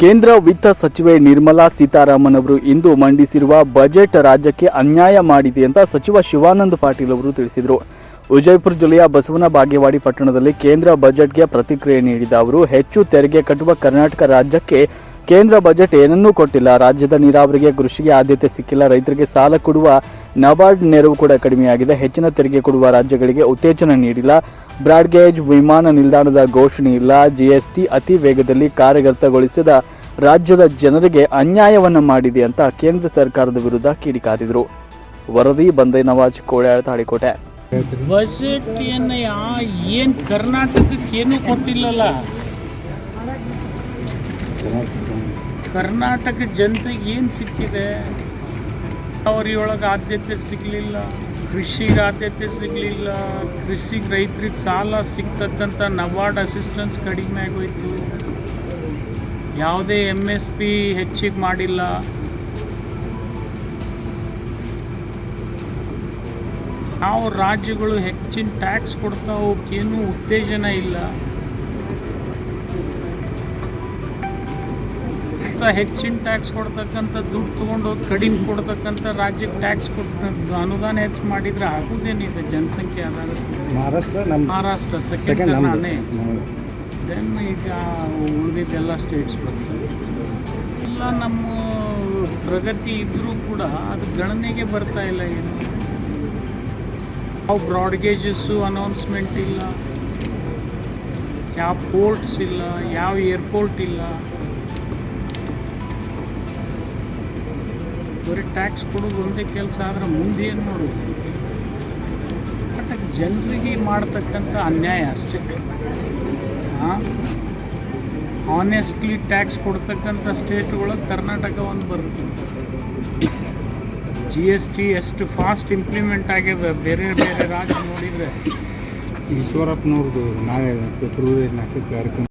ಕೇಂದ್ರ ವಿತ್ತ ಸಚಿವೆ ನಿರ್ಮಲಾ ಸೀತಾರಾಮನ್ ಅವರು ಇಂದು ಮಂಡಿಸಿರುವ ಬಜೆಟ್ ರಾಜ್ಯಕ್ಕೆ ಅನ್ಯಾಯ ಮಾಡಿದೆ ಅಂತ ಸಚಿವ ಶಿವಾನಂದ ಪಾಟೀಲ್ ಅವರು ತಿಳಿಸಿದರು. ವಿಜಯಪುರ ಜಿಲ್ಲೆಯ ಬಸವನ ಬಾಗೇವಾಡಿ ಪಟ್ಟಣದಲ್ಲಿ ಕೇಂದ್ರ ಬಜೆಟ್ಗೆ ಪ್ರತಿಕ್ರಿಯೆ ನೀಡಿದ ಅವರು, ಹೆಚ್ಚು ತೆರಿಗೆ ಕಟ್ಟುವ ಕರ್ನಾಟಕ ರಾಜ್ಯಕ್ಕೆ ಕೇಂದ್ರ ಬಜೆಟ್ ಏನನ್ನೂ ಕೊಟ್ಟಿಲ್ಲ. ರಾಜ್ಯದ ನೀರಾವರಿಗೆ ಕೃಷಿಗೆ ಆದ್ಯತೆ ಸಿಕ್ಕಿಲ್ಲ. ರೈತರಿಗೆ ಸಾಲ ಕೊಡುವ ನಬಾರ್ಡ್ ನೆರವು ಕೂಡ ಕಡಿಮೆಯಾಗಿದೆ. ಹೆಚ್ಚಿನ ತೆರಿಗೆ ಕೊಡುವ ರಾಜ್ಯಗಳಿಗೆ ಉತ್ತೇಜನ ನೀಡಿಲ್ಲ. ಬ್ರಾಡ್ಗೇಜ್ ವಿಮಾನ ನಿಲ್ದಾಣದ ಘೋಷಣೆ ಇಲ್ಲ. ಜಿಎಸ್ಟಿ ಅತಿ ವೇಗದಲ್ಲಿ ಕಾರ್ಯಗತಗೊಳಿಸಿದ ರಾಜ್ಯದ ಜನರಿಗೆ ಅನ್ಯಾಯವನ್ನು ಮಾಡಿದೆ ಅಂತ ಕೇಂದ್ರ ಸರ್ಕಾರದ ವಿರುದ್ಧ ಕಿಡಿಕಾರಿದರು. ವರದಿ ಬಂದೆ ನವಾಜ್ ಕೋಳ್ಯಾಳ, ತಾಳಿಕೋಟೆ. ಬಜೆಟ್ ಏನು ಯಾ, ಏನು ಕರ್ನಾಟಕಕ್ಕೆ ಏನೂ ಕೊಟ್ಟಿಲ್ಲಲ್ಲ. ಕರ್ನಾಟಕ ಜನತೆಗೆ ಏನು ಸಿಕ್ಕಿದೆ? ಅವರಿಯೊಳಗೆ ಆದ್ಯತೆ ಸಿಗಲಿಲ್ಲ. ಕೃಷಿಗೆ ಆದ್ಯತೆ ಸಿಗಲಿಲ್ಲ. ಕೃಷಿಗೆ ರೈತರಿಗೆ ಸಾಲ ಸಿಗ್ತಕ್ಕಂಥ ನವಾರ್ಡ್ ಅಸಿಸ್ಟೆನ್ಸ್ ಕಡಿಮೆ ಆಗೋಯ್ತು. ಯಾವುದೇ ಎಂ ಎಸ್ ಪಿ ಹೆಚ್ಚಿಗೆ ಮಾಡಿಲ್ಲ. ನಾವು ರಾಜ್ಯಗಳು ಹೆಚ್ಚಿನ ಟ್ಯಾಕ್ಸ್ ಕೊಡ್ತಾ ಅವಕ್ಕೇನು ಉತ್ತೇಜನ ಇಲ್ಲ. ಅಂತ ಹೆಚ್ಚಿನ ಟ್ಯಾಕ್ಸ್ ಕೊಡ್ತಕ್ಕಂಥ ದುಡ್ಡು ತೊಗೊಂಡು ಹೋಗಿ ಕಡಿಮೆ ಕೊಡ್ತಕ್ಕಂಥ ರಾಜ್ಯಕ್ಕೆ ಟ್ಯಾಕ್ಸ್ ಕೊಟ್ಟು ಅನುದಾನ ಹೆಚ್ಚು ಮಾಡಿದರೆ ಆಗೋದೇನಿದೆ? ಜನಸಂಖ್ಯೆ ಆದಾಗ. ಮಹಾರಾಷ್ಟ್ರ ನಮ್ಮ ಮಹಾರಾಷ್ಟ್ರ ಸೆಕೆಂಡ್ ನಾನೇ ದೆನ್ ಈಗ ಉಳಿದಿದ್ದೆಲ್ಲ ಸ್ಟೇಟ್ಸ್ ಬರ್ತವೆ ಇಲ್ಲ ನಮ್ಮ ಪ್ರಗತಿ ಇದ್ದರೂ ಕೂಡ ಅದು ಗಣನೆಗೆ ಬರ್ತಾ ಇಲ್ಲ ಏನು? ಯಾವ ಬ್ರಾಡ್ಗೇಜಸ್ಸು ಅನೌನ್ಸ್ಮೆಂಟ್ ಇಲ್ಲ. ಯಾವ ಪೋರ್ಟ್ಸ್ ಇಲ್ಲ. ಯಾವ ಏರ್ಪೋರ್ಟ್ ಇಲ್ಲ. ಬರೀ ಟ್ಯಾಕ್ಸ್ ಕೊಡೋದು ಒಂದೇ ಕೆಲಸ ಆದರೆ ಮುಂದೆ ಏನು ಮಾಡೋದು? ಬಟ್ ಜನರಿಗೆ ಮಾಡ್ತಕ್ಕಂಥ ಅನ್ಯಾಯ ಅಷ್ಟೇ. ಆನೆಸ್ಟ್ಲಿ ಟ್ಯಾಕ್ಸ್ ಕೊಡ್ತಕ್ಕಂಥ ಸ್ಟೇಟ್ಗಳು ಕರ್ನಾಟಕ ಒಂದು ಬರುತ್ತೆ. ಜಿ ಎಸ್ ಟಿ ಎಷ್ಟು ಫಾಸ್ಟ್ ಇಂಪ್ಲಿಮೆಂಟ್ ಆಗ್ಯದ ಬೇರೆ ಬೇರೆ ರಾಜ್ಯ ನೋಡಿದರೆ. ಈಶ್ವರಪ್ಪನವ್ರದ್ದು ನಾಳೆ ಫೆಬ್ರವರಿ ನಾಲ್ಕಕ್ಕೆ ಕಾರ್ಯಕ್ರಮ